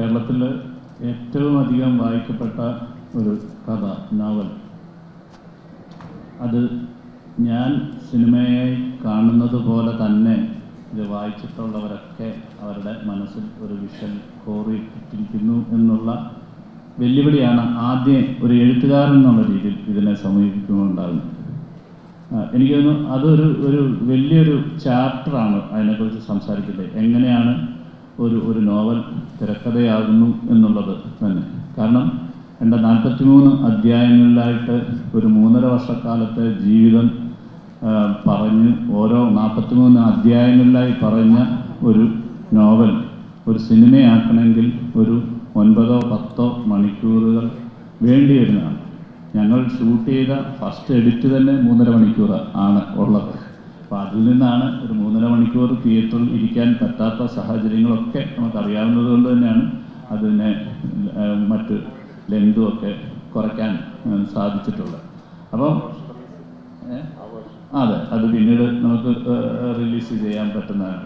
കേരളത്തിൽ ഏറ്റവും അധികം വായിക്കപ്പെട്ട ഒരു കഥ നോവൽ. അത് ഞാൻ സിനിമയായി കാണുന്നത് പോലെ തന്നെ ഇത് വായിച്ചിട്ടുള്ളവരൊക്കെ അവരുടെ മനസ്സിൽ ഒരു വിഷൻ കോറിയിട്ടിരിക്കുന്നു എന്നുള്ള വെല്ലുവിളിയാണ് ആദ്യം ഒരു എഴുത്തുകാരൻ എന്നുള്ള രീതിയിൽ ഇതിനെ സമീപിക്കുന്നുണ്ടാകുന്നത് എനിക്ക് അതൊരു ഒരു വലിയൊരു ചാപ്റ്ററാണ് അതിനെക്കുറിച്ച് സംസാരിക്കുന്നത്. എങ്ങനെയാണ് ഒരു ഒരു നോവൽ തിരക്കഥയാകുന്നു എന്നുള്ളത് തന്നെ. കാരണം എന്റെ നാൽപ്പത്തി മൂന്ന് അധ്യായങ്ങളിലായിട്ട് ഒരു മൂന്നര വർഷക്കാലത്തെ ജീവിതം പറഞ്ഞ് ഓരോ നാൽപ്പത്തി മൂന്ന് അധ്യായങ്ങളിലായി പറഞ്ഞ ഒരു നോവൽ ഒരു സിനിമയാക്കണമെങ്കിൽ ഒരു ഒൻപതോ പത്തോ മണിക്കൂറുകൾ വേണ്ടി വരുന്നതാണ്. ഞങ്ങൾ ഷൂട്ട് ചെയ്ത ഫസ്റ്റ് എഡിറ്റ് തന്നെ മൂന്നര മണിക്കൂർ ആണ് ഉള്ളത്. അതിൽ നിന്നാണ് ഒരു മൂന്നര മണിക്കൂർ തിയേറ്ററിൽ ഇരിക്കാൻ പറ്റാത്ത സാഹചര്യങ്ങളൊക്കെ നമുക്കറിയാവുന്നത് കൊണ്ട് തന്നെയാണ് അതിനെ മറ്റ് ലെങ്തും ഒക്കെ കുറയ്ക്കാൻ സാധിച്ചിട്ടുള്ളത്. അപ്പോൾ അതെ അത് പിന്നീട് നമുക്ക് റിലീസ് ചെയ്യാൻ പറ്റുന്നതാണ്.